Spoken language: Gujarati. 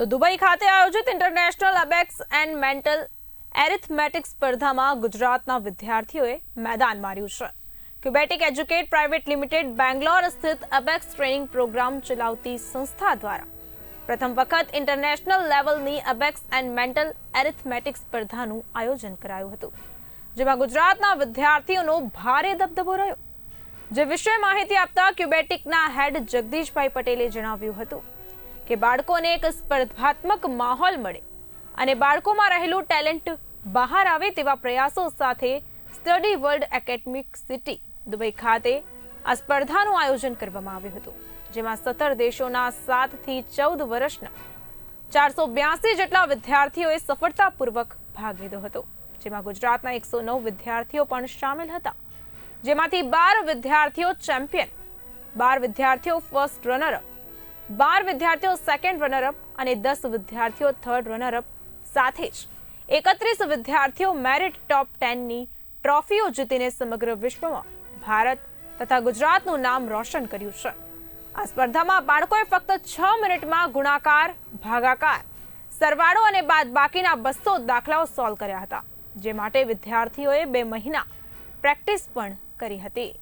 તો દુબઈ ખાતે આયોજિત international abacus and mental arithmetic સ્પર્ધામાં ગુજરાતના વિદ્યાર્થીઓએ મેદાન માર્યું છે. Cubatic educate private limited Bangalore સ્થિત અબેક્સ ટ્રેનિંગ પ્રોગ્રામ ચલાવતી સંસ્થા દ્વારા પ્રથમ વખત ઇન્ટરનેશનલ લેવલની અબેક્સ એન્ડ મેન્ટલ એરિથમેટિક સ્પર્ધાનું આયોજન કરાયું હતું, જેમાં ગુજરાતના વિદ્યાર્થીઓનો ભારે દબદબો રહ્યો. જે વિશે માહિતી આપતા ક્યુબેટિકના હેડ જગદીશભાઈ પટેલે જણાવ્યું હતું કે બાળકોને એક સ્પર્ધાત્મક માહોલ મળે અને બાળકોમાં રહેલું ટેલેન્ટ બહાર આવે તેવા પ્રયાસો સાથે study world academic city Dubai ખાતે આ સ્પર્ધાનું આયોજન કરવામાં આવ્યું હતું, જેમાં સત્તર દેશોના સાતથી ચૌદ વર્ષના ચારસો બ્યાસી જેટલા વિદ્યાર્થીઓએ સફળતાપૂર્વક ભાગ લીધો હતો, જેમાં ગુજરાતના એકસો નવ વિદ્યાર્થીઓ પણ સામેલ હતા. જેમાંથી બાર વિદ્યાર્થીઓ ચેમ્પિયન, બાર વિદ્યાર્થીઓ ફર્સ્ટ રનરઅપ બાર વિદ્યાર્થીઓ સેકન્ડ રનરઅપ અને દસ વિદ્યાર્થીઓ થર્ડ રનરઅપ સાથે જ. એકત્રીસ વિદ્યાર્થીઓ મેરિટ ટોપ ટેનની ટ્રોફીઓ જીતીને સમગ્ર વિશ્વમાં ભારત તથા ગુજરાતનું નામ રોશન કર્યું છે. આ સ્પર્ધામાં બાળકોએ ફક્ત છ મિનિટમાં ગુણાકાર, ભાગાકાર, સરવાળો અને બાદ બાકીના બસો દાખલાઓ સોલ્વ કર્યા હતા, જે માટે વિદ્યાર્થીઓએ બે મહિના પ્રેક્ટિસ પણ કરી હતી.